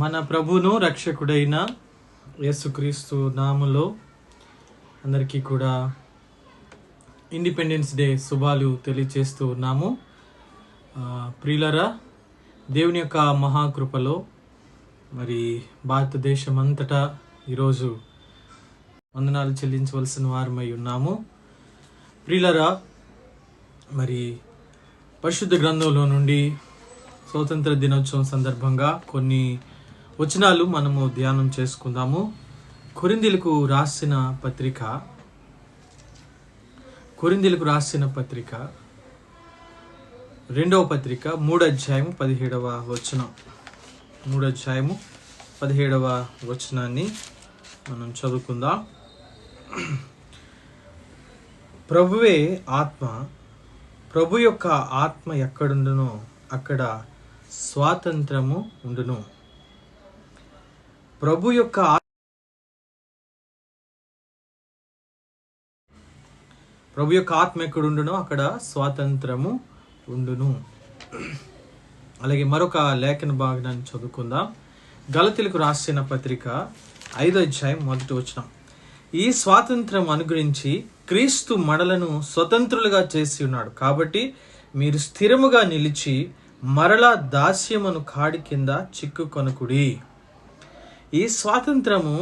మన ప్రభును రక్షకుడైన యేసుక్రీస్తు నాములో అందరికీ కూడా ఇండిపెండెన్స్ డే శుభాలు తెలియచేస్తూ ఉన్నాము. ప్రియులరా దేవుని యొక్క మహాకృపలో మరి భారతదేశం అంతటా ఈరోజు వందనాలు చెల్లించవలసిన వారమై ఉన్నాము. ప్రియులరా మరి పరిశుద్ధ గ్రంథంలో నుండి స్వాతంత్ర దినోత్సవం సందర్భంగా కొన్ని వచనాలు మనము ధ్యానం చేసుకుందాము. కొరిందిలకు రాసిన పత్రిక. కొరిందిలకు రాసిన పత్రిక. రెండవ పత్రిక మూడు అధ్యాయము పదిహేడవ వచనం. మూడు అధ్యాయము పదిహేడవ వచనాన్ని మనం చదువుకుందాం. ప్రభువే ఆత్మ. ప్రభు యొక్క ఆత్మ ఎక్కడుండునో అక్కడ స్వాతంత్రము ఉండును. ప్రభు యొక్క ప్రభు యొక్క ఆత్మ ఎక్కడుండునో అక్కడ స్వాతంత్రము ఉండును. అలాగే మరొక లేఖన భాగాన్ని చదువుకుందాం. గలతీలకు రాసిన పత్రిక ఐదో అధ్యాయం మొదటి వచనం. ఈ స్వాతంత్రం అనుగురించి క్రీస్తు మడలను స్వతంత్రులుగా చేసి ఉన్నాడు. కాబట్టి మీరు స్థిరముగా నిలిచి మరలా దాస్యమును కాడి కింద చిక్కుకొనకుడి. ఈ స్వాతంత్రము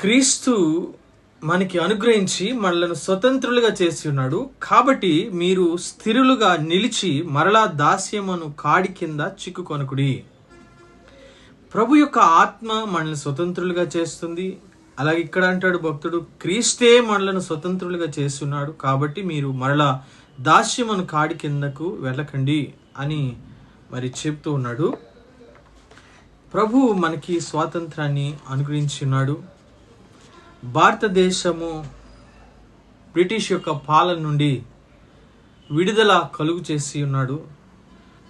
క్రీస్తు మనకి అనుగ్రహించి మనలను స్వతంత్రులుగా చేసి ఉన్నాడు. కాబట్టి మీరు స్థిరులుగా నిలిచి మరలా దాస్యమును కాడి కింద చిక్కుకొనకుడి. ప్రభు యొక్క ఆత్మ మనల్ని స్వతంత్రులుగా చేస్తుంది. అలాగే ఇక్కడ అంటాడు భక్తుడు క్రీస్తే మనలను స్వతంత్రులుగా చేస్తున్నాడు కాబట్టి మీరు మరలా దాస్యమును కాడి కిందకు వెళ్ళకండి అని మరి చెప్తూ ఉన్నాడు. ప్రభు మనకి స్వాతంత్రాన్ని అనుగ్రహించున్నాడు. భారతదేశము బ్రిటిష్ యొక్క పాలన నుండి విడుదల కలుగు చేసి ఉన్నాడు.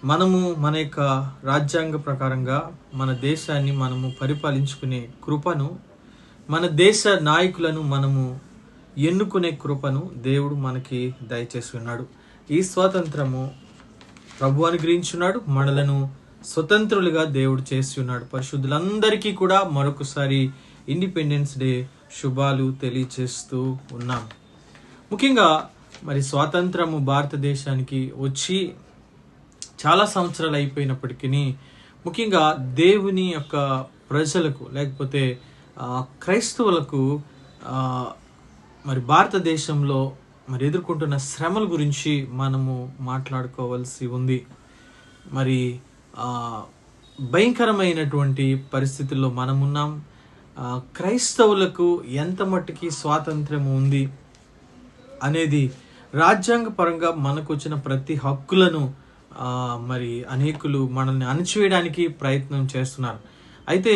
మనము మన యొక్క రాజ్యాంగ ప్రకారంగా మన దేశాన్ని మనము పరిపాలించుకునే కృపను మన దేశ నాయకులను మనము ఎన్నుకునే కృపను దేవుడు మనకి దయచేసి ఉన్నాడు. ఈ స్వాతంత్రము ప్రభు అనుగ్రహించున్నాడు మనలను స్వతంత్రులుగా దేవుడు చేసి ఉన్నాడు. పరిశుద్ధులందరికీ కూడా మరొకసారి ఇండిపెండెన్స్ డే శుభాలు తెలియచేస్తూ ఉన్నాం. ముఖ్యంగా మరి స్వాతంత్రము భారతదేశానికి వచ్చి చాలా సంవత్సరాలు అయిపోయినప్పటికీ ముఖ్యంగా దేవుని యొక్క ప్రజలకు లేకపోతే క్రైస్తవులకు మరి భారతదేశంలో మరి ఎదుర్కొంటున్న శ్రమల గురించి మనము మాట్లాడుకోవాల్సి ఉంది. మరి భయంకరమైనటువంటి పరిస్థితుల్లో మనమున్నాం. క్రైస్తవులకు ఎంత మట్టుకి స్వాతంత్రం ఉంది అనేది రాజ్యాంగపరంగా మనకు వచ్చిన ప్రతి హక్కులను మరి అనేకులు మనల్ని అణచివేయడానికి ప్రయత్నం చేస్తున్నారు. అయితే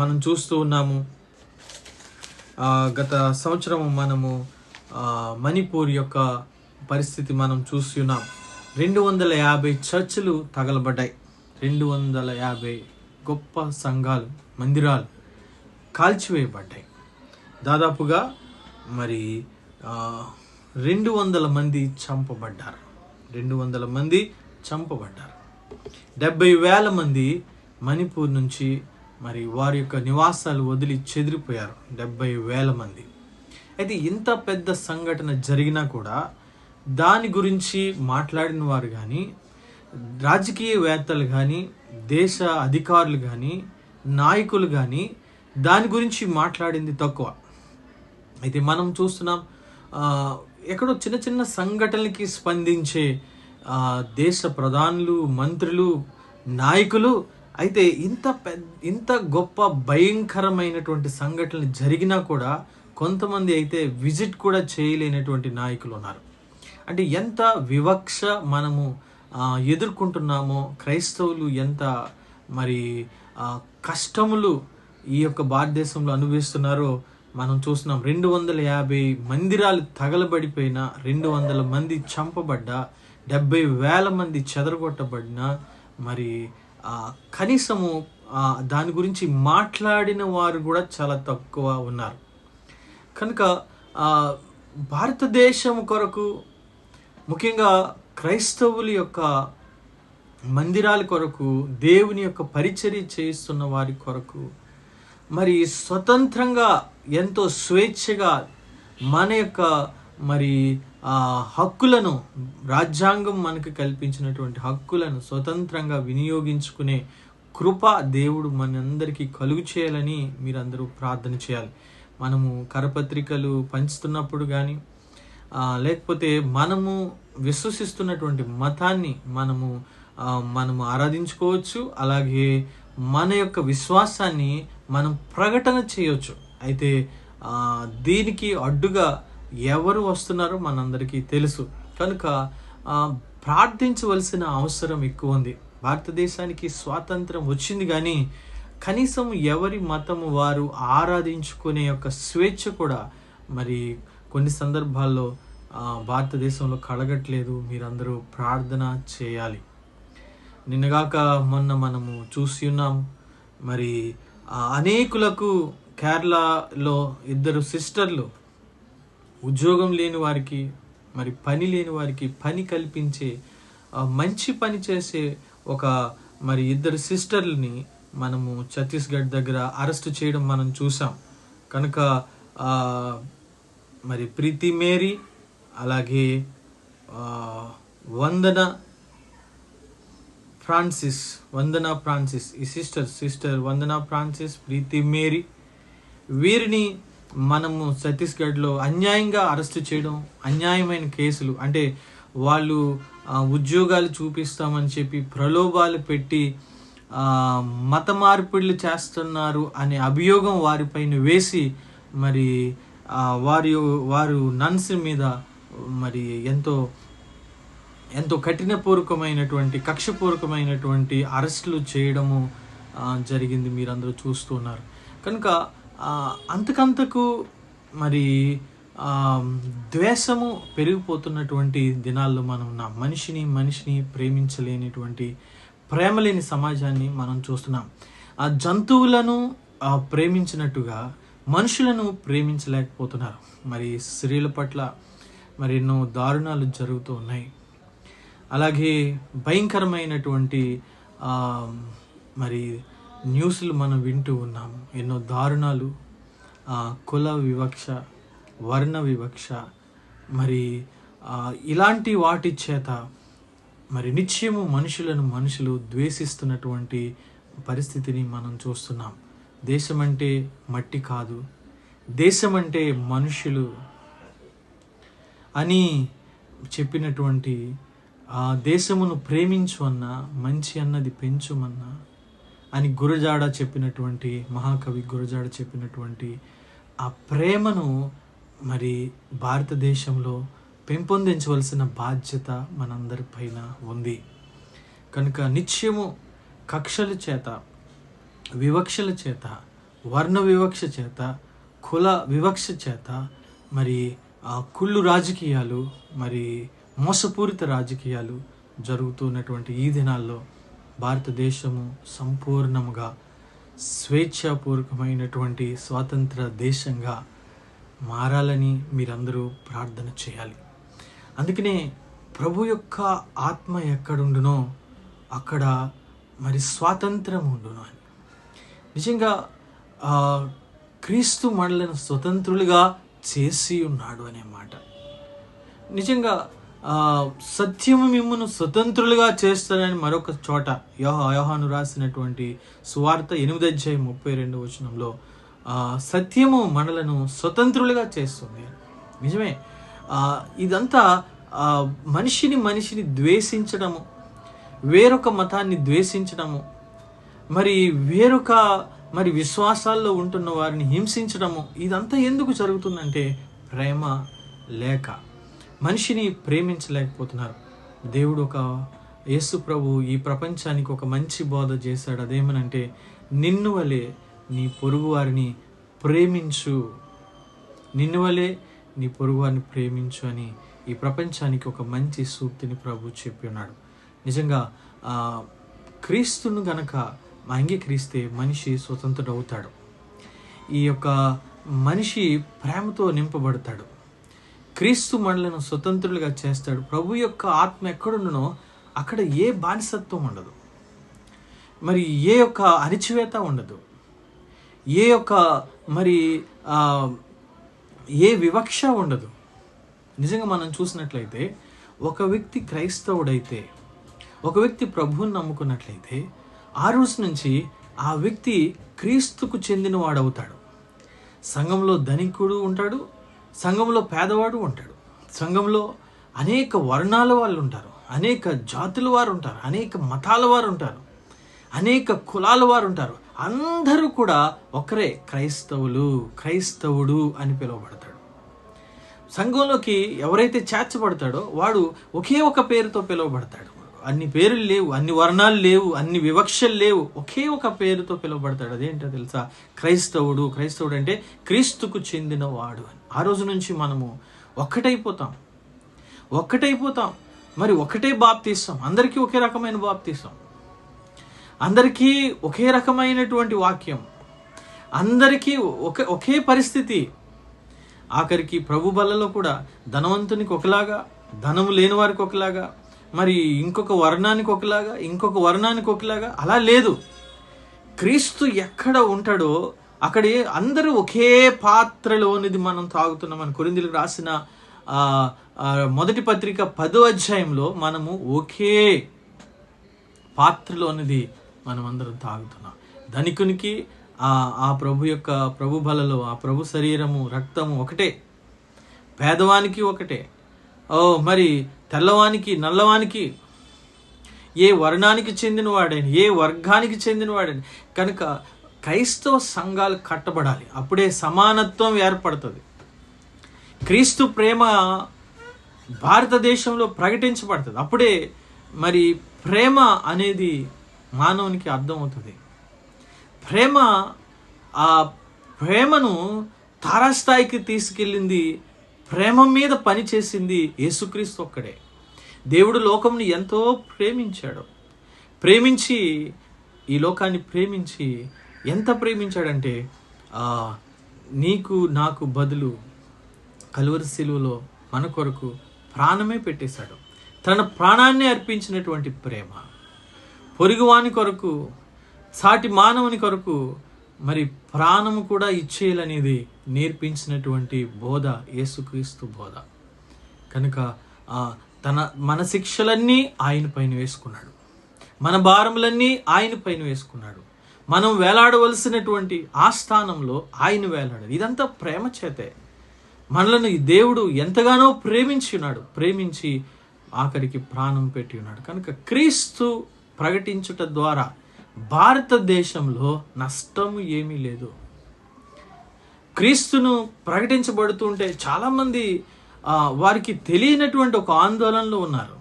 మనం చూస్తూ ఉన్నాము గత సంవత్సరం మనము మణిపూర్ యొక్క పరిస్థితి మనం చూస్తున్నాం. రెండు వందల యాభై చర్చిలు తగలబడ్డాయి. రెండు వందల యాభై గొప్ప సంఘాలు మందిరాలు కాల్చివేయబడ్డాయి. దాదాపుగా మరి రెండు వందల మంది చంపబడ్డారు. రెండు వందల మంది చంపబడ్డారు. డెబ్బై వేల మంది మణిపూర్ నుంచి మరి వారి యొక్క నివాసాలు వదిలి చెదిరిపోయారు. డెబ్బై వేల మంది. అయితే ఇంత పెద్ద సంఘటన జరిగినా కూడా దాని గురించి మాట్లాడిన వారు కానీ రాజకీయవేత్తలు కానీ దేశ అధికారులు కానీ నాయకులు కానీ దాని గురించి మాట్లాడింది తక్కువ. అయితే మనం చూస్తున్నాం ఎక్కడో చిన్న చిన్న సంఘటనలకి స్పందించే దేశ ప్రధానులు మంత్రులు నాయకులు అయితే ఇంత పెద్ద ఇంత గొప్ప భయంకరమైనటువంటి సంఘటనలు జరిగినా కూడా కొంతమంది అయితే విజిట్ కూడా చేయలేనటువంటి నాయకులు ఉన్నారు. అంటే ఎంత వివక్ష మనము ఎదుర్కొంటున్నామో క్రైస్తవులు ఎంత మరి కష్టములు ఈ యొక్క భారతదేశంలో అనుభవిస్తున్నారో మనం చూస్తున్నాం. రెండు వందల యాభై మందిరాలు తగలబడిపోయిన రెండు వందల మంది చంపబడ్డ డెబ్బై వేల మంది చెదరగొట్టబడిన మరి కనీసము దాని గురించి మాట్లాడిన వారు కూడా చాలా తక్కువ ఉన్నారు. కనుక భారతదేశం కొరకు ముఖ్యంగా క్రైస్తవుల యొక్క మందిరాల కొరకు దేవుని యొక్క పరిచర్య చేయిస్తున్న వారి కొరకు మరి స్వతంత్రంగా ఎంతో స్వేచ్ఛగా మన యొక్క మరి ఆ హక్కులను రాజ్యాంగం మనకు కల్పించినటువంటి హక్కులను స్వతంత్రంగా వినియోగించుకునే కృప దేవుడు మనందరికీ కలుగు చేయాలని మీరందరూ ప్రార్థన చేయాలి. మనము కరపత్రికలు పంచుతున్నప్పుడు కానీ లేకపోతే మనము విశ్వసిస్తున్నటువంటి మతాన్ని మనము మనము ఆరాధించుకోవచ్చు అలాగే మన యొక్క విశ్వాసాన్ని మనం ప్రకటన చేయవచ్చు అయితే దీనికి అడ్డుగా ఎవరు వస్తున్నారో మనందరికీ తెలుసు. కనుక ప్రార్థించవలసిన అవసరం ఎక్కువ ఉంది. భారతదేశానికి స్వాతంత్రం వచ్చింది కానీ కనీసం ఎవరి మతము వారు ఆరాధించుకునే యొక్క స్వేచ్ఛ కూడా మరి కొన్ని సందర్భాల్లో భారతదేశంలో కడగట్లేదు మీరందరూ ప్రార్థన చేయాలి. నిన్నగాక మొన్న మనము చూసి ఉన్నాం మరి అనేకులకు కేరళలో ఇద్దరు సిస్టర్లు ఉద్యోగం లేని వారికి మరి పని లేని వారికి పని కల్పించే మంచి పని చేసే ఒక మరి ఇద్దరు సిస్టర్లని మనము ఛత్తీస్గఢ్ దగ్గర అరెస్ట్ చేయడం మనం చూసాం. కనుక మరి ప్రీతి మేరీ అలాగే వందన ఫ్రాన్సిస్ వందన ఫ్రాన్సిస్ ఈ sister sister Vandana Francis Preethi Mary వీరిని మనము ఛత్తీస్గఢ్లో అన్యాయంగా అరెస్ట్ చేయడం అన్యాయమైన కేసులు అంటే వాళ్ళు ఉద్యోగాలు చూపిస్తామని చెప్పి ప్రలోభాలు పెట్టి మత మార్పిడులు చేస్తున్నారు అనే అభియోగం వారిపైన వేసి మరి వారి వారు నన్స్ మీద మరి ఎంతో ఎంతో కఠినపూర్వకమైనటువంటి కక్షపూర్వకమైనటువంటి అరెస్టులు చేయడము ఆ, జరిగింది మీరందరూ చూస్తున్నారు కనుక అంతకంతకు మరి ద్వేషము పెరిగిపోతున్నటువంటి దినాల్లో మనం నా మనిషిని మనిషిని ప్రేమించలేనిటువంటి ప్రేమ లేని సమాజాన్ని మనం చూస్తున్నాం. ఆ జంతువులను ప్రేమించినట్టుగా మనుషులను ప్రేమించలేకపోతున్నారు. మరి స్త్రీల పట్ల మరి ఎన్నో దారుణాలు జరుగుతూ ఉన్నాయి. అలాగే భయంకరమైనటువంటి మరి న్యూస్లు మనం వింటూ ఉన్నాం. ఎన్నో దారుణాలు ఆ, కుల వివక్ష వర్ణ వివక్ష మరి ఇలాంటి వాటి చేత మరి నిత్యము మనుషులను మనుషులు ద్వేషిస్తున్నటువంటి పరిస్థితిని మనం చూస్తున్నాం. దేశం అంటే మట్టి కాదు దేశం అంటే మనుషులు అని చెప్పినటువంటి ఆ దేశమును ప్రేమించు అన్న మంచి అన్నది పెంచుమన్నా అని గురజాడ చెప్పినటువంటి మహాకవి గురజాడ చెప్పినటువంటి ఆ ప్రేమను మరి భారతదేశంలో పెంపొందించవలసిన బాధ్యత మనందరి పైన ఉంది. కనుక నిత్యము కక్షల చేత వివక్షల చేత వర్ణ వివక్ష చేత కుల వివక్ష చేత మరి ఆ కుళ్ళు రాజకీయాలు మరి మోసపూరిత రాజకీయాలు జరుగుతున్నటువంటి ఈ దినాల్లో భారతదేశము సంపూర్ణముగా స్వేచ్ఛాపూర్వకమైనటువంటి స్వాతంత్ర దేశంగా మారాలని మీరందరూ ప్రార్థన చేయాలి. అందుకనే ప్రభు యొక్క ఆత్మ ఎక్కడుండునో అక్కడ మరి స్వాతంత్రం ఉండును అని. నిజంగా క్రీస్తు మనలను స్వతంత్రులుగా చేసి ఉన్నాడు అనే మాట. నిజంగా సత్యము మిమ్మల్ని స్వతంత్రులుగా చేస్తారని మరొక చోట యోహ యోహాను రాసినటువంటి సువార్త ఎనిమిది అధ్యాయం ముప్పై రెండు వచనంలో సత్యము మనలను స్వతంత్రులుగా చేస్తుంది. నిజమే. ఇదంతా మనిషిని మనిషిని ద్వేషించడము వేరొక మతాన్ని ద్వేషించడము మరి వేరొక మరి విశ్వాసాల్లో ఉంటున్న వారిని హింసించడము ఇదంతా ఎందుకు జరుగుతుందంటే ప్రేమ లేక మనిషిని ప్రేమించలేకపోతున్నారు. దేవుడు ఒక యేసు ప్రభు ఈ ప్రపంచానికి ఒక మంచి బోధ చేశాడు. అదేమనంటే నిన్ను వలే నీ పొరుగువారిని ప్రేమించు నిన్ను వలే నీ పొరుగువారిని ప్రేమించు అని ఈ ప్రపంచానికి ఒక మంచి సూక్తిని ప్రభు చెప్పి ఉన్నాడు. నిజంగా క్రీస్తును గనక అంగీకరిస్తే మనిషి స్వతంత్రుడు అవుతాడు ఈ యొక్క మనిషి ప్రేమతో నింపబడతాడు. క్రీస్తు మనలను స్వతంత్రులుగా చేస్తాడు. ప్రభు యొక్క ఆత్మ ఎక్కడుండనో అక్కడ ఏ బానిసత్వం ఉండదు. మరి ఏ యొక్క అణిచివేత ఉండదు. ఏ యొక్క మరి ఏ వివక్ష ఉండదు. నిజంగా మనం చూసినట్లయితే ఒక వ్యక్తి క్రైస్తవుడైతే ఒక వ్యక్తి ప్రభువుని నమ్ముకున్నట్లయితే ఆ రోజు నుంచి ఆ వ్యక్తి క్రీస్తుకు చెందినవాడవుతాడు. సంఘంలో ధనికుడు ఉంటాడు సంఘంలో పేదవాడు ఉంటాడు. సంఘంలో అనేక వర్ణాల వాళ్ళు ఉంటారు అనేక జాతుల వారు ఉంటారు అనేక మతాల వారు ఉంటారు అనేక కులాల వారు ఉంటారు. అందరూ కూడా ఒకరే క్రైస్తవులు క్రైస్తవుడు అని పిలువబడతాడు. సంఘంలోకి ఎవరైతే చేర్చబడతాడో వాడు ఒకే ఒక పేరుతో పిలువబడతాడు. అన్ని పేర్లు లేవు అన్ని వర్ణాలు లేవు అన్ని వివక్షలు లేవు. ఒకే ఒక పేరుతో పిలువబడతాడు. అదేంటో తెలుసా? క్రైస్తవుడు. క్రైస్తవుడు అంటే క్రీస్తుకు చెందినవాడు అని. ఆ రోజు నుంచి మనము ఒక్కటైపోతాం. ఒక్కటైపోతాం. మరి ఒకటే బాప్తీస్తాం అందరికీ ఒకే రకమైన బాప్తీస్తాం అందరికీ ఒకే రకమైనటువంటి వాక్యం. అందరికీ ఒకే ఒకే పరిస్థితి. ఆఖరికి ప్రభు బలలో కూడా ధనవంతునికి ఒకలాగా ధనము లేని వారికి ఒకలాగా మరి ఇంకొక వర్ణానికి ఒకలాగా ఇంకొక వర్ణానికి ఒకలాగా? అలా లేదు. క్రీస్తు ఎక్కడ ఉంటాడో అక్కడ అందరూ ఒకే పాత్రలోనిది మనం తాగుతున్నాం మన కొరిందులకు రాసిన మొదటి పత్రిక పదో అధ్యాయంలో మనము ఒకే పాత్రలోనిది మనం అందరం తాగుతున్నాం. ధనికునికి ఆ ఆ ప్రభు యొక్క ప్రభు బలలో ఆ ప్రభు శరీరము రక్తము ఒకటే. పేదవానికి ఒకటే. ఓ మరి తెల్లవానికి నల్లవానికి ఏ వర్ణానికి చెందినవాడని ఏ వర్గానికి చెందినవాడని కనుక క్రైస్తవ సంఘాలు కట్టబడాలి. అప్పుడే సమానత్వం ఏర్పడుతుంది. క్రీస్తు ప్రేమ భారతదేశంలో ప్రకటించబడుతుంది. అప్పుడే మరి ప్రేమ అనేది మానవునికి అర్థమవుతుంది. ప్రేమ ఆ ప్రేమను తారాస్థాయికి తీసుకెళ్ళింది ప్రేమ మీద పనిచేసింది యేసుక్రీస్తు ఒక్కడే. దేవుడు లోకంని ఎంతో ప్రేమించాడు. ప్రేమించి ఈ లోకాన్ని ప్రేమించి ఎంత ప్రేమించాడంటే నీకు నాకు బదులు కలువరి శిలువలో మన కొరకు ప్రాణమే పెట్టేశాడు. తన ప్రాణాన్ని అర్పించినటువంటి ప్రేమ. పొరుగువాని కొరకు సాటి మానవుని కొరకు మరి ప్రాణము కూడా ఇచ్చేయాలనేది నేర్పించినటువంటి బోధ యేసుక్రీస్తు బోధ. కనుక ఆ, తన మన శిక్షలన్నీ ఆయన పైన వేసుకున్నాడు. మన భారములన్నీ ఆయన పైన వేసుకున్నాడు. మనం వేలాడవలసినటువంటి ఆ స్థానంలో ఆయన వేలాడాడు. ఇదంతా ప్రేమ చేతే మనలను ఈ దేవుడు ఎంతగానో ప్రేమించి ఉన్నాడు. ప్రేమించి ఆఖరికి ప్రాణం పెట్టి ఉన్నాడు. కనుక క్రీస్తు ప్రకటించుట ద్వారా భారతదేశంలో నష్టము ఏమీ లేదు. క్రీస్తును ప్రకటించబడుతుంటే చాలామంది వారికి తెలియనటువంటి ఒక ఆందోళనలో ఉన్నారు.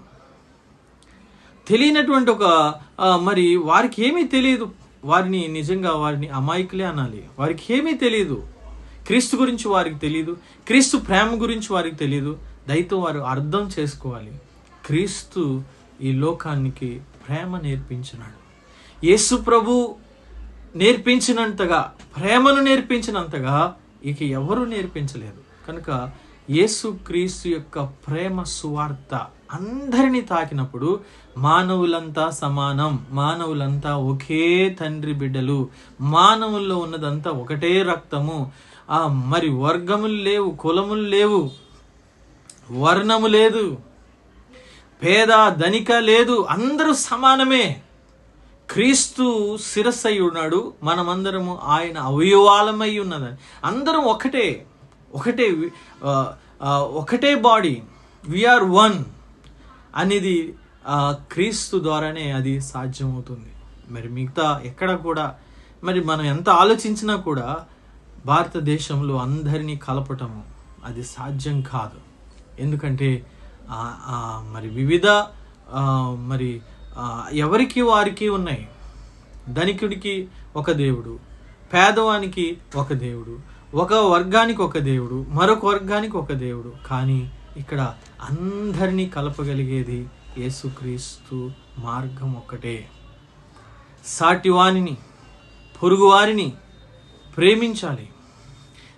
తెలియనటువంటి ఒక మరి వారికి ఏమీ తెలియదు. వారిని నిజంగా వారిని అమాయకులే అనాలి. వారికి ఏమీ తెలియదు. క్రీస్తు గురించి వారికి తెలియదు. క్రీస్తు ప్రేమ గురించి వారికి తెలియదు. దయతో వారు అర్థం చేసుకోవాలి. క్రీస్తు ఈ లోకానికి ప్రేమ నేర్పించినాడు. యేసు ప్రభు నేర్పించినంతగా ప్రేమను నేర్పించినంతగా ఇక ఎవరు నేర్పించలేదు. కనుక యేసు క్రీస్తు యొక్క ప్రేమ సువార్త అందరినీ తాకినప్పుడు మానవులంతా సమానం మానవులంతా ఒకే తండ్రి బిడ్డలు మానవుల్లో ఉన్నదంతా ఒకటే రక్తము. ఆ మరి వర్గములు లేవు కులములు లేవు వర్ణము లేదు పేద ధనిక లేదు అందరూ సమానమే. క్రీస్తు శిరస్సై ఉన్నాడు. మనమందరము ఆయన అవయవాలమై ఉన్నదని అందరం ఒకటే ఒకటే ఒకటే బాడీ. వీఆర్ వన్ అనేది క్రీస్తు ద్వారానే అది సాధ్యమవుతుంది. మరి మిగతా ఎక్కడ కూడా మరి మనం ఎంత ఆలోచించినా కూడా భారతదేశంలో అందరినీ కలపటము అది సాధ్యం కాదు. ఎందుకంటే మరి వివిధ మరి ఎవరికి వారికి ఉన్నాయి? ధనికుడికి ఒక దేవుడు పేదవానికి ఒక దేవుడు ఒక వర్గానికి ఒక దేవుడు మరొక వర్గానికి ఒక దేవుడు. కానీ ఇక్కడ అందరినీ కలపగలిగేది యేసుక్రీస్తు మార్గం ఒక్కటే. సాటివానిని పొరుగువారిని ప్రేమించాలి.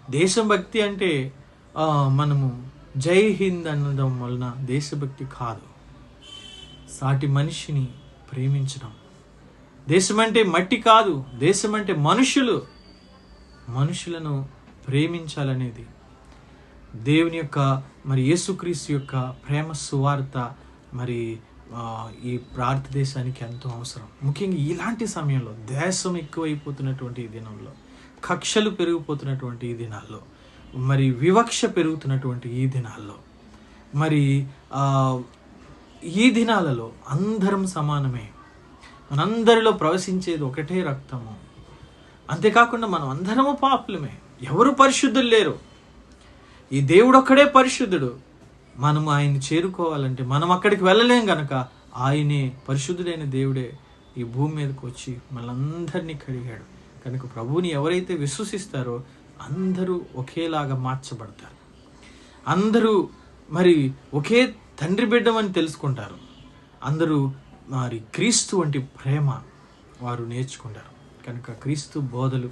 దేశభక్తి అంటే మనము జై హింద్ అనడం వలన దేశభక్తి కాదు. సాటి మనిషిని ప్రేమించడం. దేశం అంటే మట్టి కాదు దేశం అంటే మనుషులు. మనుషులను ప్రేమించాలనేది దేవుని యొక్క మరి యేసుక్రీస్తు యొక్క ప్రేమ సువార్త మరి ఈ ఈ భారతదేశానికి ఎంతో అవసరం. ముఖ్యంగా ఇలాంటి సమయంలో దేశం ఎక్కువైపోతున్నటువంటి ఈ దినంలో కక్షలు పెరిగిపోతున్నటువంటి ఈ దినాల్లో మరి వివక్ష పెరుగుతున్నటువంటి ఈ దినాల్లో మరి ఈ దినాలలో అందరం సమానమే. మనందరిలో ప్రవశించేది ఒకటే రక్తము. అంతేకాకుండా మనం అందరము పాపులమే. ఎవరు పరిశుద్ధులు లేరు. ఈ దేవుడు ఒక్కడే పరిశుద్ధుడు. మనం ఆయన్ని చేరుకోవాలంటే మనం అక్కడికి వెళ్ళలేం గనక ఆయనే పరిశుద్ధుడైన దేవుడే ఈ భూమి మీదకి వచ్చి మనందరినీ కడిగాడు. కనుక ప్రభువుని ఎవరైతే విశ్వసిస్తారో అందరూ ఒకేలాగా మార్చబడతారు. అందరూ మరి ఒకే తండ్రి బిడ్డమని తెలుసుకుంటారు. అందరూ మరి క్రీస్తు వంటి ప్రేమ వారు నేర్చుకుంటారు. కనుక క్రీస్తు బోధలు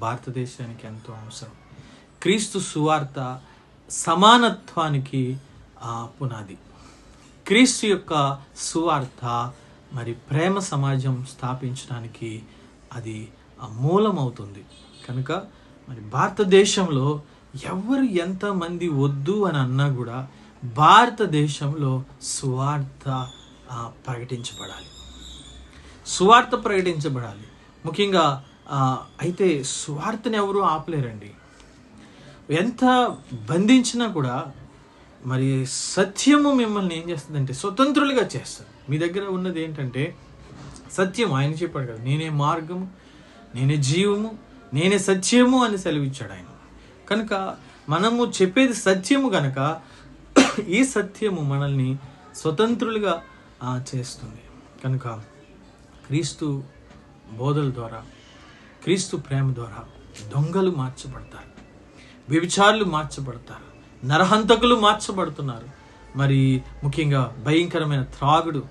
భారతదేశానికి ఎంతో అవసరం. క్రీస్తు సువార్త సమానత్వానికి ఆ, పునాది. క్రీస్తు యొక్క సువార్త మరి ప్రేమ సమాజం స్థాపించడానికి అది మూలమవుతుంది. కనుక మరి భారతదేశంలో ఎవరు ఎంతమంది వద్దు అని అన్నా కూడా భారతదేశంలో సువార్త ప్రకటించబడాలి. సువార్త ప్రకటించబడాలి. ముఖ్యంగా అయితే సువార్తను ఎవరు ఆపలేరండి? ఎంత బంధించినా కూడా మరి సత్యము మిమ్మల్ని ఏం చేస్తుందంటే స్వతంత్రులుగా చేస్తారు మీ దగ్గర ఉన్నది ఏంటంటే సత్యం ఆయన చెప్పాడు కదా నేనే మార్గము నేనే జీవము నేనే సత్యము అని సెలవిచ్చాడు ఆయన. కనుక మనము చెప్పేది సత్యము కనుక ఈ సత్యము మనల్ని స్వతంత్రులుగా చేస్తుంది. కనుక క్రీస్తు బోధల ద్వారా క్రీస్తు ప్రేమ ద్వారా దొంగలు మార్చబడతారు. వ్యభిచారులు మార్చబడతారు. నరహంతకులు మార్చబడుతున్నారు. మరి ముఖ్యంగా భయంకరమైన త్రాగుడు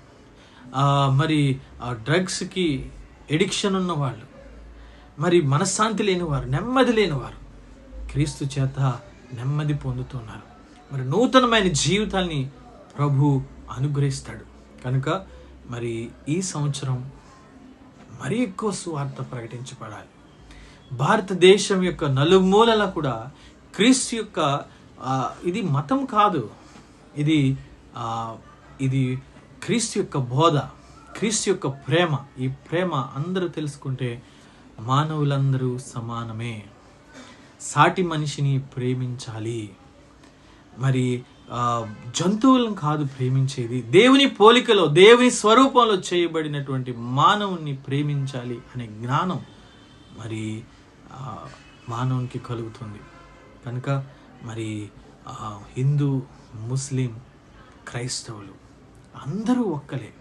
మరి ఆ డ్రగ్స్కి ఎడిక్షన్ ఉన్నవాళ్ళు మరి మనశ్శాంతి లేనివారు నెమ్మది లేనివారు క్రీస్తు చేత నెమ్మది పొందుతున్నారు. మరి నూతనమైన జీవితాన్ని ప్రభు అనుగ్రహిస్తాడు. కనుక మరి ఈ సంవత్సరం మరీ ఎక్కువ సువార్త ప్రకటించబడాలి. భారతదేశం యొక్క నలుమూలల కూడా క్రీస్తు యొక్క ఇది మతం కాదు. ఇది ఇది క్రీస్తు యొక్క బోధ క్రీస్తు యొక్క ప్రేమ. ఈ ప్రేమ అందరూ తెలుసుకుంటే మానవులందరూ సమానమే. సాటి మనిషిని ప్రేమించాలి. మరి జంతువులను కాదు ప్రేమించేది. దేవుని పోలికలో దేవుని స్వరూపంలో చేయబడినటువంటి మానవుని ప్రేమించాలి అనే జ్ఞానం మరి మానవునికి కలుగుతుంది. కనుక మరి హిందూ ముస్లిం క్రైస్తవులు అందరూ ఒక్కలే.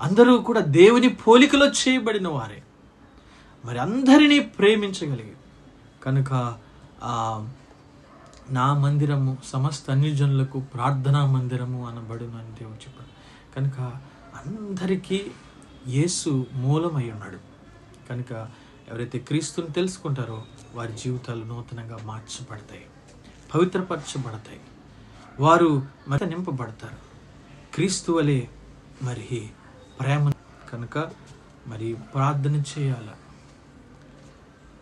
అందరూ కూడా దేవుని పోలికలో చేయబడిన వారే. మరి అందరినీ ప్రేమించగలిగే కనుక నా మందిరము సమస్త అన్యజనులకు ప్రార్థనా మందిరము అనబడును అని దేవుడు చెప్పాడు. కనుక అందరికీ యేసు మూలమై ఉన్నాడు. కనుక ఎవరైతే క్రీస్తుని తెలుసుకుంటారో వారి జీవితాలు నూతనంగా మార్చబడతాయి పవిత్రపరచబడతాయి. వారు మరి నింపబడతారు. క్రీస్తు వలె మరి ప్రేమ కనుక మరి ప్రార్థన చేయాల.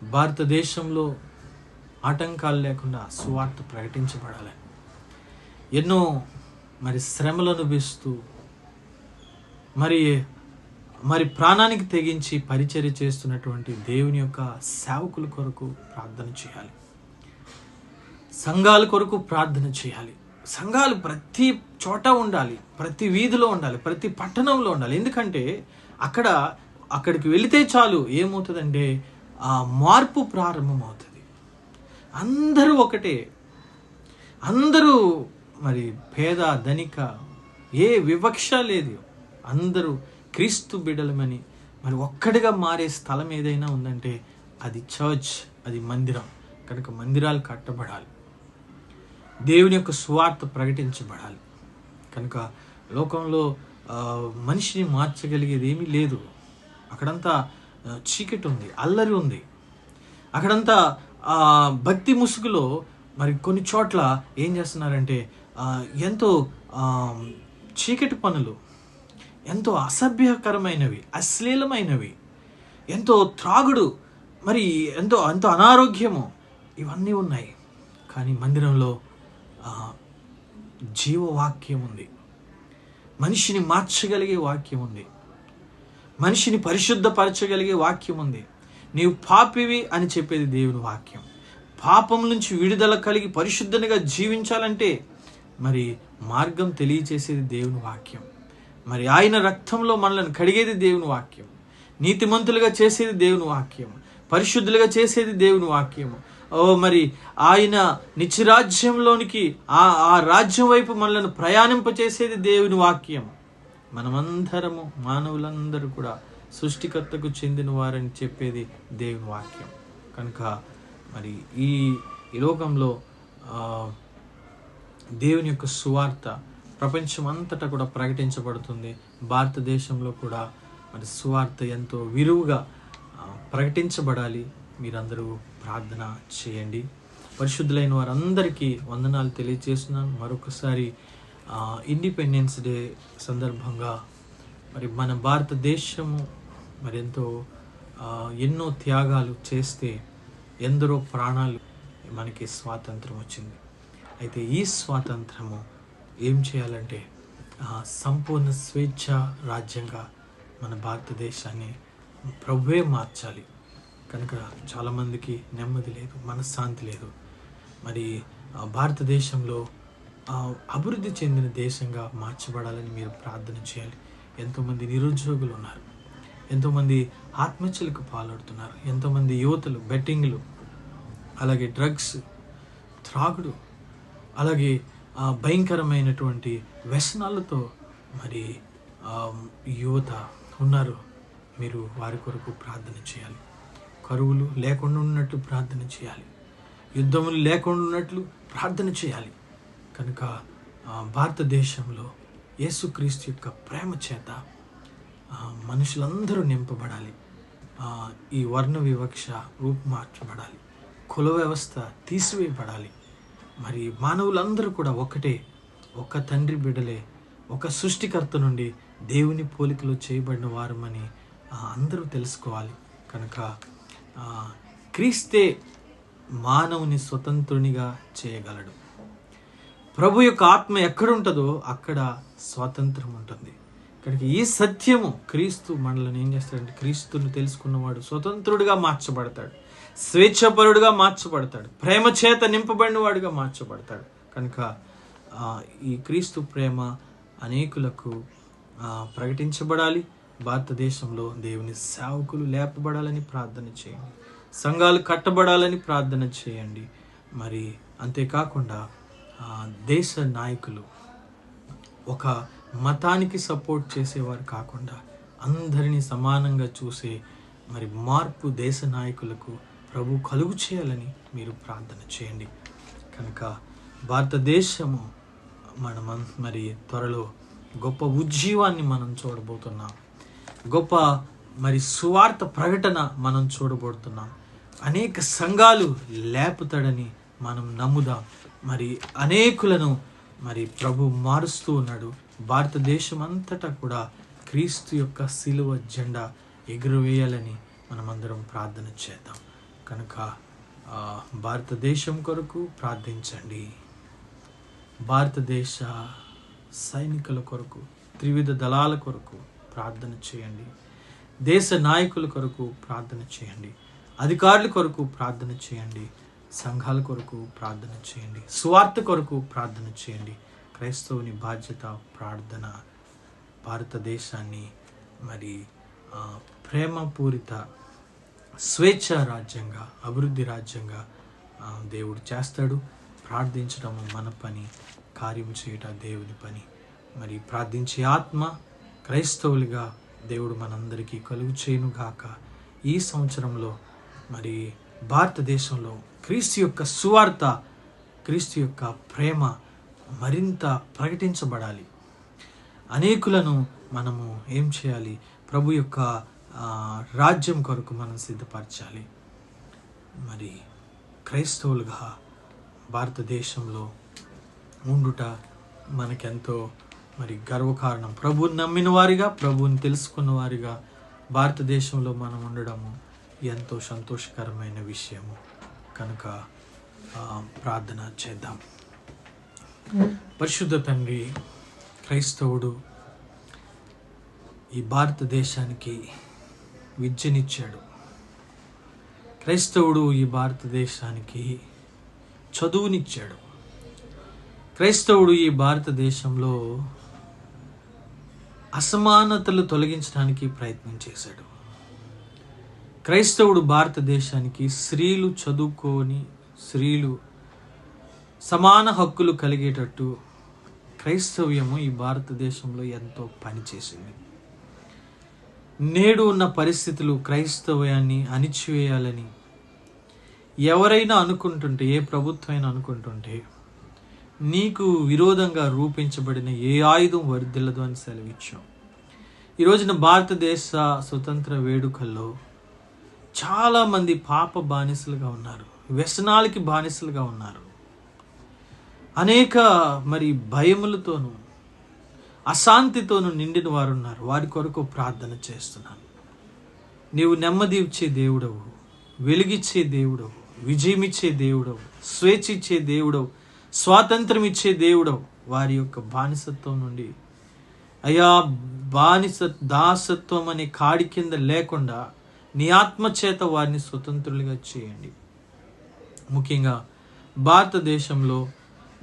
భారతదేశంలో ఆటంకాలు లేకుండా సువార్త ప్రకటించబడాలి. ఎన్నో మరి శ్రమలు అనుభవిస్తూ మరి మరి ప్రాణానికి తెగించి పరిచర్య చేస్తున్నటువంటి దేవుని యొక్క సేవకుల కొరకు ప్రార్థన చేయాలి. సంఘాల కొరకు ప్రార్థన చేయాలి. సంఘాలు ప్రతి చోట ఉండాలి ప్రతి వీధిలో ఉండాలి ప్రతి పట్టణంలో ఉండాలి. ఎందుకంటే అక్కడ అక్కడికి వెళితే చాలు ఏమవుతుందంటే ఆ మార్పు ప్రారంభమవుతుంది. అందరూ ఒకటే. అందరూ మరి పేద ధనిక ఏ వివక్ష లేదు. అందరూ క్రీస్తు బిడలమని మరి ఒక్కడిగా మారే స్థలం ఏదైనా ఉందంటే అది చర్చ్ అది మందిరం. కనుక మందిరాలు కట్టబడాలి. దేవుని యొక్క స్వార్థ ప్రకటించబడాలి. కనుక లోకంలో మనిషిని మార్చగలిగేది ఏమీ లేదు. అక్కడంతా చీకటి ఉంది అల్లరి ఉంది. అక్కడంతా భక్తి ముసుగులో మరి కొన్ని చోట్ల ఏం చేస్తున్నారంటే ఎంతో చీకటి పనులు ఎంతో అసభ్యకరమైనవి అశ్లీలమైనవి ఎంతో త్రాగుడు మరి ఎంతో ఎంతో అనారోగ్యము ఇవన్నీ ఉన్నాయి. కానీ మందిరంలో జీవవాక్యం ఉంది. మనిషిని మార్చగలిగే వాక్యం ఉంది. మనిషిని పరిశుద్ధపరచగలిగే వాక్యం ఉంది. నీవు పాపివి అని చెప్పేది దేవుని వాక్యం. పాపం నుంచి విడుదల కలిగి పరిశుద్ధనిగా జీవించాలంటే మరి మార్గం తెలియచేసేది దేవుని వాక్యం. మరి ఆయన రక్తంలో మనల్ని కడిగేది దేవుని వాక్యం. నీతిమంతులుగా చేసేది దేవుని వాక్యం. పరిశుద్ధులుగా చేసేది దేవుని వాక్యం. ఓ మరి ఆయన నిత్యరాజ్యంలోనికి ఆ ఆ రాజ్యం వైపు మనల్ని ప్రయాణింపచేసేది దేవుని వాక్యం. మనమందరము మానవులందరూ కూడా సృష్టికర్తకు చెందిన వారని చెప్పేది దేవుని వాక్యం. కనుక మరి ఈ ఈ లోకంలో దేవుని యొక్క సువార్త ప్రపంచం అంతటా కూడా ప్రకటించబడుతుంది. భారతదేశంలో కూడా మరి సువార్త ఎంతో విరువుగా ప్రకటించబడాలి. మీరందరూ ప్రార్థన చేయండి. పరిశుద్ధులైన వారందరికీ వందనాలు తెలియజేస్తున్నాను. మరొకసారి ఇండిపెండెన్స్ డే సందర్భంగా మరి మన భారతదేశము మరెంతో ఎన్నో త్యాగాలు చేస్తే ఎందరో ప్రాణాలు మనకి స్వాతంత్రం వచ్చింది. అయితే ఈ స్వాతంత్రము ఏం చేయాలంటే సంపూర్ణ స్వేచ్ఛ రాజ్యంగా మన భారతదేశాన్ని ప్రభువే మార్చాలి. కనుక చాలామందికి నెమ్మది లేదు మనశ్శాంతి లేదు. మరి భారతదేశంలో అభివృద్ధి చెందిన దేశంగా మార్చబడాలని మీరు ప్రార్థన చేయాలి. ఎంతోమంది నిరుద్యోగులు ఉన్నారు. ఎంతోమంది ఆత్మహత్యలకు పాల్పడుతున్నారు. ఎంతోమంది యువతలు బెట్టింగ్లు అలాగే డ్రగ్స్ త్రాగుడు అలాగే భయంకరమైనటువంటి వ్యసనాలతో మరి యువత ఉన్నారు. మీరు వారి కొరకు ప్రార్థన చేయాలి. కరువులు లేకుండా ఉన్నట్లు ప్రార్థన చేయాలి. యుద్ధములు లేకుండా ఉన్నట్లు ప్రార్థన చేయాలి. కనుక భారతదేశంలో యేసుక్రీస్తు యొక్క ప్రేమ చేత మనుషులందరూ నింపబడాలి. ఈ వర్ణ వివక్ష రూపుమార్చబడాలి కుల వ్యవస్థ తీసివేయబడాలి. మరి మానవులందరూ కూడా ఒకటే ఒక తండ్రి బిడ్డలే ఒక సృష్టికర్త నుండి దేవుని పోలికలో చేయబడిన వారమని అందరూ తెలుసుకోవాలి. కనుక క్రీస్తే మానవుని స్వతంత్రునిగా చేయగలడు. ప్రభు యొక్క ఆత్మ ఎక్కడ ఉంటుందో అక్కడ స్వాతంత్రం ఉంటుంది. కనుక ఈ సత్యము క్రీస్తు మనల్ని ఏం చేస్తాడంటే క్రీస్తును తెలుసుకున్నవాడు స్వతంత్రుడిగా మార్చబడతాడు. స్వేచ్ఛపరుడుగా మార్చబడతాడు. ప్రేమ చేత నింపబడిన వాడుగా మార్చబడతాడు. కనుక ఈ క్రీస్తు ప్రేమ అనేకులకు ప్రకటించబడాలి. భారతదేశంలో దేవుని సేవకులు లేపబడాలని ప్రార్థన చేయండి. సంఘాలు కట్టబడాలని ప్రార్థన చేయండి. మరి అంతేకాకుండా దేశ నాయకులు ఒక మతానికి సపోర్ట్ చేసేవారు కాకుండా అందరినీ సమానంగా చూసే మరి మార్పు దేశ నాయకులకు ప్రభు కలుగు చేయాలని మీరు ప్రార్థన చేయండి. కనుక భారతదేశము మనం మరి త్వరలో గొప్ప ఉజ్జీవాన్ని మనం చూడబోతున్నాం. గొప్ప మరి సువార్త ప్రకటన మనం చూడబోతున్నాం. అనేక సంఘాలు లేపుతాడని మనం నమ్ముదాం. మరి అనేకులను మరి ప్రభు మారుస్తూ ఉన్నాడు. భారతదేశం అంతటా కూడా క్రీస్తు యొక్క సిలువ జెండా ఎగురవేయాలని మనమందరం ప్రార్థన చేద్దాం. కనుక భారతదేశం కొరకు ప్రార్థించండి. భారతదేశ సైనికుల కొరకు త్రివిధ దళాల కొరకు ప్రార్థన చేయండి. దేశ నాయకుల కొరకు ప్రార్థన చేయండి. అధికారుల కొరకు ప్రార్థన చేయండి. సంఘాల కొరకు ప్రార్థన చేయండి. స్వార్థ కొరకు ప్రార్థన చేయండి. క్రైస్తవుని బాధ్యత ప్రార్థన భారతదేశాన్ని మరి ప్రేమపూరిత స్వేచ్ఛ రాజ్యంగా అభివృద్ధి రాజ్యంగా దేవుడు చేస్తాడు. ప్రార్థించడం మన పని కార్యం చేయట దేవుని పని. మరి ప్రార్థించే ఆత్మ క్రైస్తవులుగా దేవుడు మనందరికీ కలుగు చేయనుగాక ఈ సంవత్సరంలో మరి భారతదేశంలో క్రీస్తు యొక్క సువార్త క్రీస్తు యొక్క ప్రేమ మరింత ప్రకటించబడాలి. అనేకులను మనము ఏం చేయాలి? ప్రభు యొక్క రాజ్యం కొరకు మనం సిద్ధపరచాలి. మరి క్రైస్తవులుగా భారతదేశంలో ఉండుట మనకెంతో మరి గర్వకారణం. ప్రభువుని నమ్మిన వారిగా ప్రభువుని తెలుసుకున్న వారిగా భారతదేశంలో మనం ఉండడము ఎంతో సంతోషకరమైన విషయము. కనుక ప్రార్థన చేద్దాం. పరిశుద్ధ తండ్రి క్రైస్తవుడు ఈ భారతదేశానికి విద్యనిచ్చాడు. క్రైస్తవుడు ఈ భారతదేశానికి చదువునిచ్చాడు. క్రైస్తవుడు ఈ భారతదేశంలో అసమానతలు తొలగించడానికి ప్రయత్నం చేశాడు. క్రైస్తవుడు భారతదేశానికి స్త్రీలు చదువుకొని స్త్రీలు సమాన హక్కులు కలిగేటట్టు క్రైస్తవ్యము ఈ భారతదేశంలో ఎంతో పనిచేసింది. నేడు ఉన్న పరిస్థితులు క్రైస్తవ్యాన్ని అణిచివేయాలని ఎవరైనా అనుకుంటుంటే ఏ ప్రభుత్వం అనుకుంటుంటే నీకు విరోధంగా రూపించబడిన ఏ ఆయుధం వర్ధిల్లదు అని సెలవిచ్చాం. ఈ రోజున భారతదేశ స్వతంత్ర వేడుకల్లో చాలామంది పాప బానిసలుగా ఉన్నారు. వ్యసనాలకి బానిసలుగా ఉన్నారు. అనేక మరి భయములతోనూ అశాంతితోనూ నిండిన వారు ఉన్నారు వారి కొరకు ప్రార్థన చేస్తున్నాను. నీవు నెమ్మది ఇచ్చే దేవుడవు వెలిగిచ్చే దేవుడవు విజయమిచ్చే దేవుడవు స్వేచ్ఛ ఇచ్చే దేవుడవు స్వాతంత్రం ఇచ్చే దేవుడవు. వారి యొక్క బానిసత్వం నుండి అయా బానిస దాసత్వం అనే కాడి కింద లేకుండా నీ ఆత్మచేత వారిని స్వతంత్రులుగా చేయండి. ముఖ్యంగా భారతదేశంలో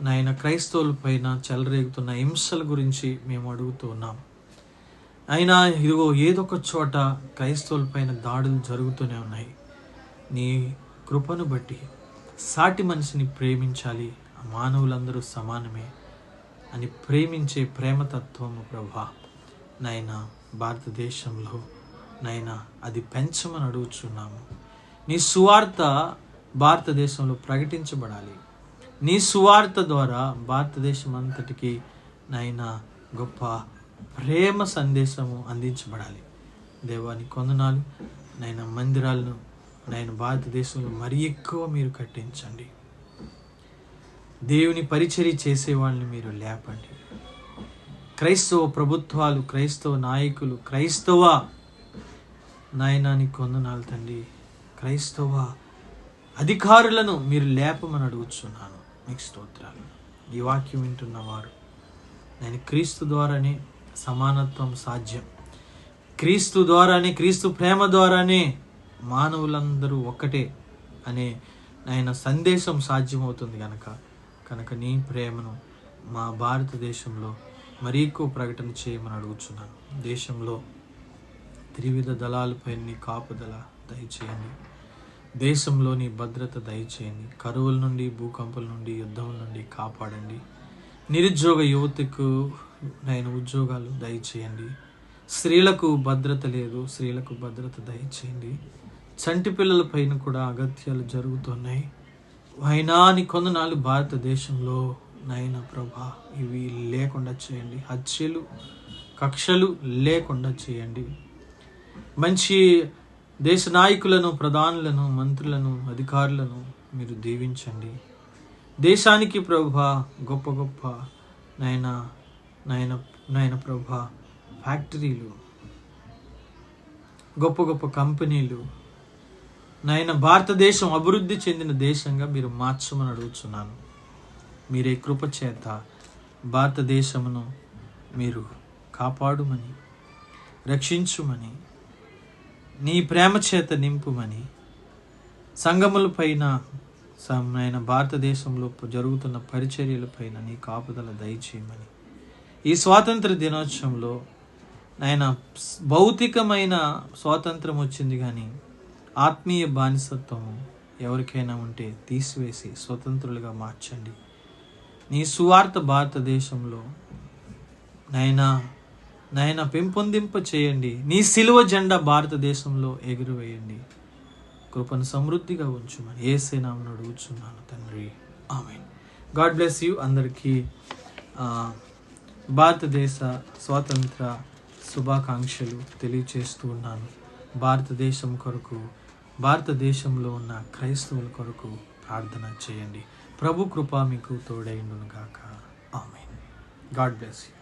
నాయన క్రైస్తవుల పైన చెలరేగుతున్న హింసల గురించి మేము అడుగుతూ ఉన్నాం. అయినా ఇదిగో ఏదో ఒక చోట క్రైస్తవుల పైన దాడులు జరుగుతూనే ఉన్నాయి. నీ కృపను బట్టి సాటి మనిషిని ప్రేమించాలి. ఆ మానవులందరూ సమానమే అని ప్రేమించే ప్రేమతత్వము ప్రభా. నైనా భారతదేశంలో నైనా అది పెంచమని అడుగుచున్నాము. నీ సువార్త భారతదేశంలో ప్రకటించబడాలి. నీ సువార్త ద్వారా భారతదేశం అంతటికి నైనా గొప్ప ప్రేమ సందేశము అందించబడాలి. దేవాని కొందనాలు నైన మందిరాలను నాయన భారతదేశంలో మరీ ఎక్కువ మీరు కట్టించండి. దేవుని పరిచర్య చేసేవాళ్ళని మీరు లేపండి. క్రైస్తవ ప్రభుత్వాలు క్రైస్తవ నాయకులు క్రైస్తవ నాయనానికి కొందనాలు తండ్రి క్రైస్తవ అధికారులను మీరు లేపమని అడుగుతున్నాను నీకు స్తోత్రాలు. ఈ వాక్యం వింటున్నవారు నేను క్రీస్తు ద్వారానే సమానత్వం సాధ్యం. క్రీస్తు ద్వారానే క్రీస్తు ప్రేమ ద్వారానే మానవులందరూ ఒక్కటే అనే ఆయన సందేశం సాధ్యమవుతుంది కనుక కనుక నీ ప్రేమను మా భారతదేశంలో మరీ ఎక్కువ ప్రకటన చేయమని అడుగుతున్నాను దేశంలో త్రివిధ దళాలపై నీ కాపుదల దయచేయండి. దేశంలోని భద్రత దయచేయండి. కరువుల నుండి భూకంపాల నుండి యుద్ధం నుండి కాపాడండి. నిరుద్యోగ యువతకు నేను ఉద్యోగాలు దయచేయండి. స్త్రీలకు భద్రత లేదు. స్త్రీలకు భద్రత దయచేయండి. చంటి పిల్లల పైన కూడా అగత్యాలు జరుగుతున్నాయి. అయినా కొందనాలు భారతదేశంలో నైనా ప్రభా ఇవి లేకుండా చేయండి. హత్యలు కక్షలు లేకుండా చేయండి. మంచి దేశ నాయకులను ప్రధానులను మంత్రులను అధికారులను మీరు దీవించండి. దేశానికి ప్రభా గొప్ప గొప్ప నయన నయన నయన ప్రభ ఫ్యాక్టరీలు గొప్ప గొప్ప కంపెనీలు నయన భారతదేశం అభివృద్ధి చెందిన దేశంగా మీరు మార్చమని అడుగుతున్నాను మీరే కృప చేత భారతదేశమును మీరు కాపాడుమని రక్షించుమని నీ ప్రేమ చేత నింపుమని సంగముల పైన నాయన భారతదేశంలో జరుగుతున్న పరిచర్యలపైన నీ కాపుదల దయచేయమని. ఈ స్వాతంత్ర దినోత్సవంలో నాయన భౌతికమైన స్వాతంత్రం వచ్చింది కానీ ఆత్మీయ బానిసత్వము ఎవరికైనా ఉంటే తీసివేసి స్వతంత్రులుగా మార్చండి. నీ సువార్త భారతదేశంలో నైనా నాయన పెంపొందింప చేయండి. నీ సిలువ జెండా భారతదేశంలో ఎగురవేయండి. కృపను సమృద్ధిగా ఉంచుమని ఏ సేనామను అడుగుచున్నాను తండ్రి. ఆమె గాడ్ బ్లెస్ యూ అందరికీ. భారతదేశ స్వాతంత్ర శుభాకాంక్షలు తెలియచేస్తూ ఉన్నాను. భారతదేశం కొరకు భారతదేశంలో ఉన్న క్రైస్తవుల కొరకు ప్రార్థన చేయండి. ప్రభు కృప మీకు తోడైండును గాక ఆమె గాడ్ బ్లెస్ యూ.